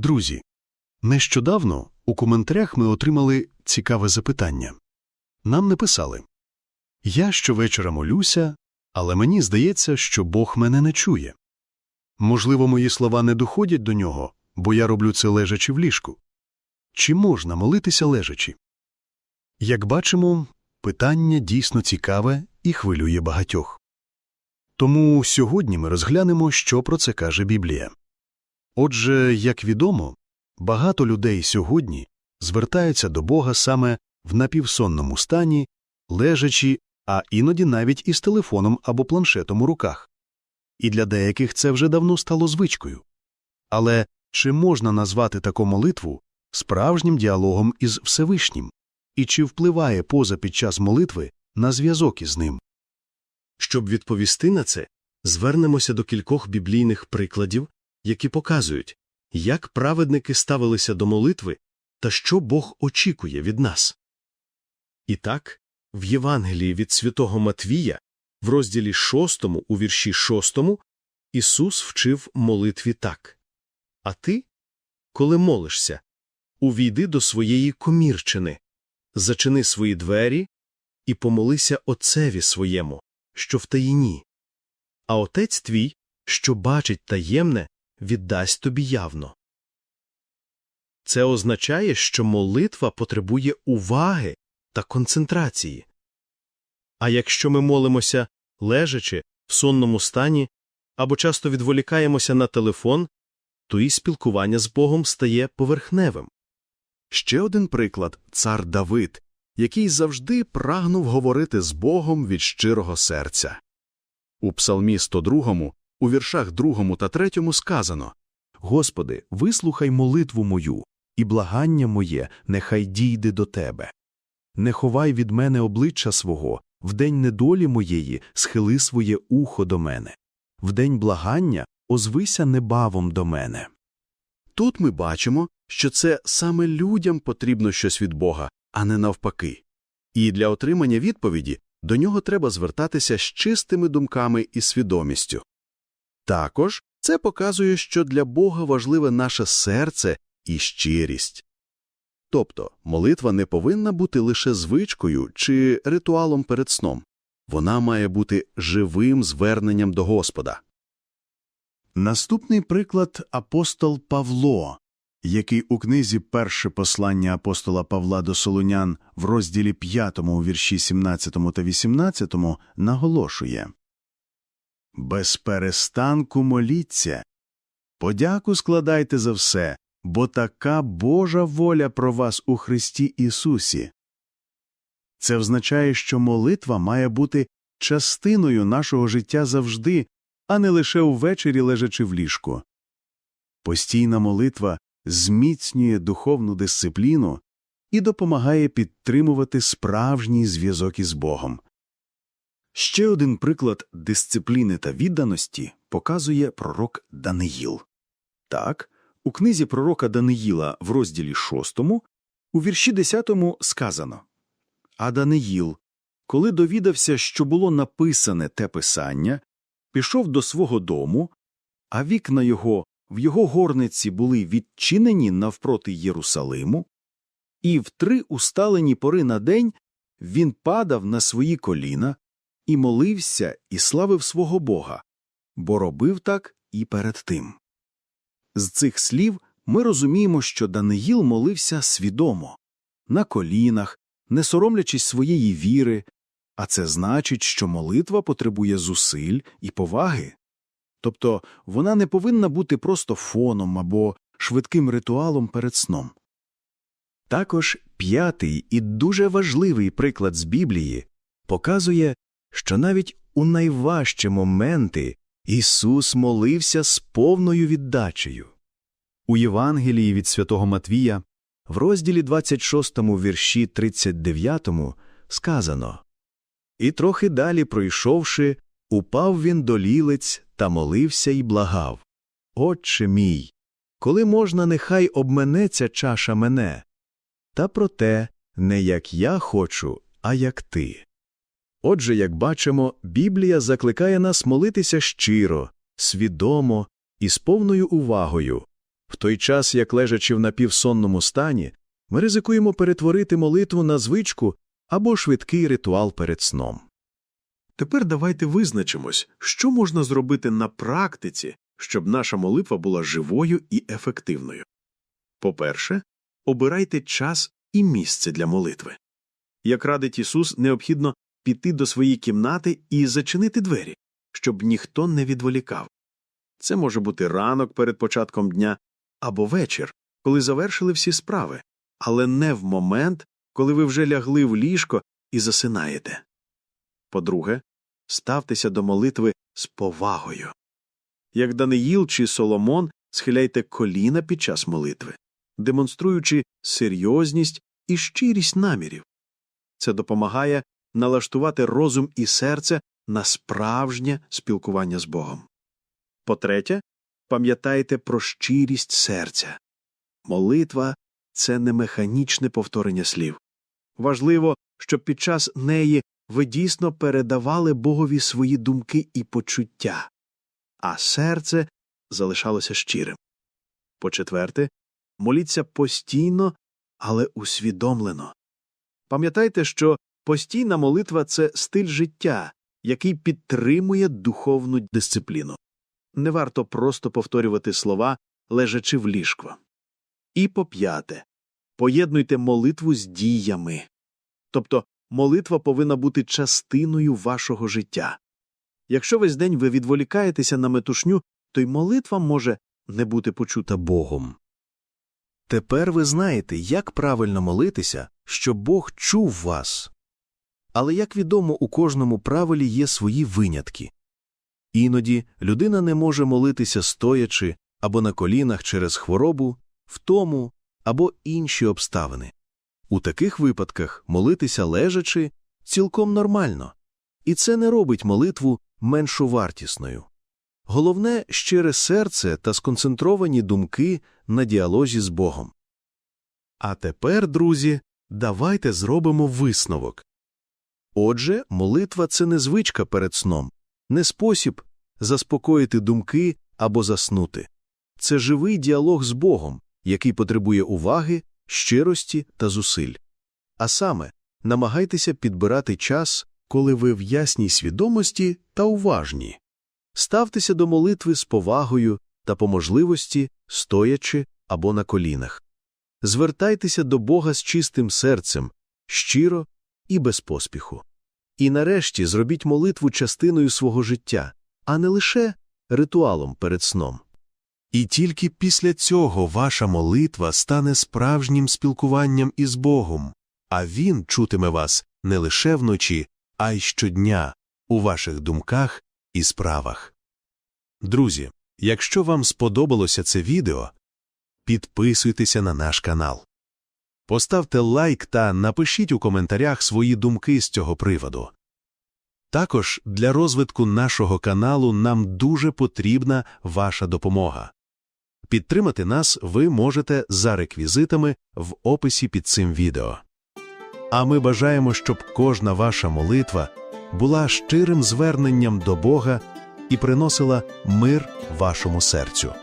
Друзі, нещодавно у коментарях ми отримали цікаве запитання. Нам написали Я щовечора молюся, але мені здається, що Бог мене не чує. Можливо, мої слова не доходять до нього, бо я роблю це лежачи в ліжку. Чи можна молитися лежачи? Як бачимо, питання дійсно цікаве і хвилює багатьох. Тому сьогодні ми розглянемо, що про це каже Біблія. Отже, як відомо, багато людей сьогодні звертаються до Бога саме в напівсонному стані, лежачи, а іноді навіть із телефоном або планшетом у руках. І для деяких це вже давно стало звичкою. Але чи можна назвати таку молитву справжнім діалогом із Всевишнім? І чи впливає поза під час молитви на зв'язок із ним? Щоб відповісти на це, звернемося до кількох біблійних прикладів, які показують, як праведники ставилися до молитви та що Бог очікує від нас. І так, в Євангелії від святого Матвія, в розділі 6 у вірші 6, Ісус вчив молитві так А ти, коли молишся, увійди до своєї комірчини, зачини свої двері і помолися Отцеві своєму, що в таїні. А Отець твій, що бачить таємне, віддасть тобі явно. Це означає, що молитва потребує уваги та концентрації. А якщо ми молимося лежачи в сонному стані або часто відволікаємося на телефон, то і спілкування з Богом стає поверхневим. Ще один приклад цар Давид, який завжди прагнув говорити з Богом від щирого серця. У Псалмі 102, у віршах 2 та 3 сказано Господи, вислухай молитву мою, і благання моє нехай дійде до Тебе. Не ховай від мене обличчя свого, в день недолі моєї схили своє ухо до мене. В день благання озвися небавом до мене. Тут ми бачимо, що це саме людям потрібно щось від Бога, а не навпаки. І для отримання відповіді до нього треба звертатися з чистими думками і свідомістю. Також це показує, що для Бога важливе наше серце і щирість. Тобто молитва не повинна бути лише звичкою чи ритуалом перед сном, вона має бути живим зверненням до Господа. Наступний приклад апостол Павло, який у книзі Перше послання апостола Павла до Солунян в розділі 5 у вірші 17 та 18 наголошує Без перестанку моліться, подяку складайте за все, бо така Божа воля про вас у Христі Ісусі. Це означає, що молитва має бути частиною нашого життя завжди, а не лише увечері лежачи в ліжку. Постійна молитва зміцнює духовну дисципліну і допомагає підтримувати справжній зв'язок із Богом. Ще один приклад дисципліни та відданості показує пророк Даниїл. Так, у книзі пророка Даниїла в розділі 6, у вірші 10 сказано А Даниїл, коли довідався, що було написане те писання, пішов до свого дому, а вікна його в його горниці були відчинені навпроти Єрусалиму, і в три усталені пори на день він падав на свої коліна і молився і славив свого Бога, бо робив так і перед тим. З цих слів ми розуміємо, що Даниїл молився свідомо, на колінах, не соромлячись своєї віри, а це значить, що молитва потребує зусиль і поваги. Тобто вона не повинна бути просто фоном або швидким ритуалом перед сном. Також п'ятий і дуже важливий приклад з Біблії показує, що навіть у найважчі моменти Ісус молився з повною віддачею. У Євангелії від святого Матвія в розділі 26 вірші 39 сказано І трохи далі пройшовши, упав він до лілиць та молився і благав Отче мій, коли можна, нехай обменеться чаша мене, та проте не як я хочу, а як ти. Отже, як бачимо, Біблія закликає нас молитися щиро, свідомо і з повною увагою, В той час, як лежачи в напівсонному стані, ми ризикуємо перетворити молитву на звичку або швидкий ритуал перед сном. Тепер давайте визначимось, що можна зробити на практиці, щоб наша молитва була живою і ефективною. По-перше, обирайте час і місце для молитви. Як радить Ісус, необхідно піти до своєї кімнати і зачинити двері, щоб ніхто не відволікав. Це може бути ранок перед початком дня або вечір, коли завершили всі справи, але не в момент, коли ви вже лягли в ліжко і засинаєте. По-друге, ставтеся до молитви з повагою. Як Даниїл чи Соломон, схиляйте коліна під час молитви, демонструючи серйозність і щирість намірів. Це допомагає налаштувати розум і серце на справжнє спілкування з Богом. По-третє, пам'ятайте про щирість серця. Молитва це не механічне повторення слів. Важливо, щоб під час неї ви дійсно передавали Богові свої думки і почуття, а серце залишалося щирим. По-четверте, моліться постійно, але усвідомлено. Пам'ятайте, що постійна молитва це стиль життя, який підтримує духовну дисципліну. Не варто просто повторювати слова, лежачи в ліжку. І по п'яте, поєднуйте молитву з діями. Тобто молитва повинна бути частиною вашого життя. Якщо весь день ви відволікаєтеся на метушню, то й молитва може не бути почута Богом. Тепер ви знаєте, як правильно молитися, щоб Бог чув вас. Але, як відомо, у кожному правилі є свої винятки. Іноді людина не може молитися стоячи або на колінах через хворобу, втому або інші обставини. У таких випадках молитися лежачи цілком нормально, і це не робить молитву меншовартісною. Головне щире серце та сконцентровані думки на діалозі з Богом. А тепер, друзі, давайте зробимо висновок. Отже, молитва це не звичка перед сном, не спосіб заспокоїти думки або заснути. Це живий діалог з Богом, який потребує уваги, щирості та зусиль. А саме, намагайтеся підбирати час, коли ви в ясній свідомості та уважні. Ставтеся до молитви з повагою та по можливості стоячи або на колінах. Звертайтеся до Бога з чистим серцем, щиро і без поспіху. І нарешті зробіть молитву частиною свого життя, а не лише ритуалом перед сном. І тільки після цього ваша молитва стане справжнім спілкуванням із Богом, а Він чутиме вас не лише вночі, а й щодня у ваших думках і справах. Друзі, якщо вам сподобалося це відео, підписуйтеся на наш канал. Поставте лайк та напишіть у коментарях свої думки з цього приводу. Також для розвитку нашого каналу нам дуже потрібна ваша допомога. Підтримати нас ви можете за реквізитами в описі під цим відео. А ми бажаємо, щоб кожна ваша молитва була щирим зверненням до Бога і приносила мир вашому серцю.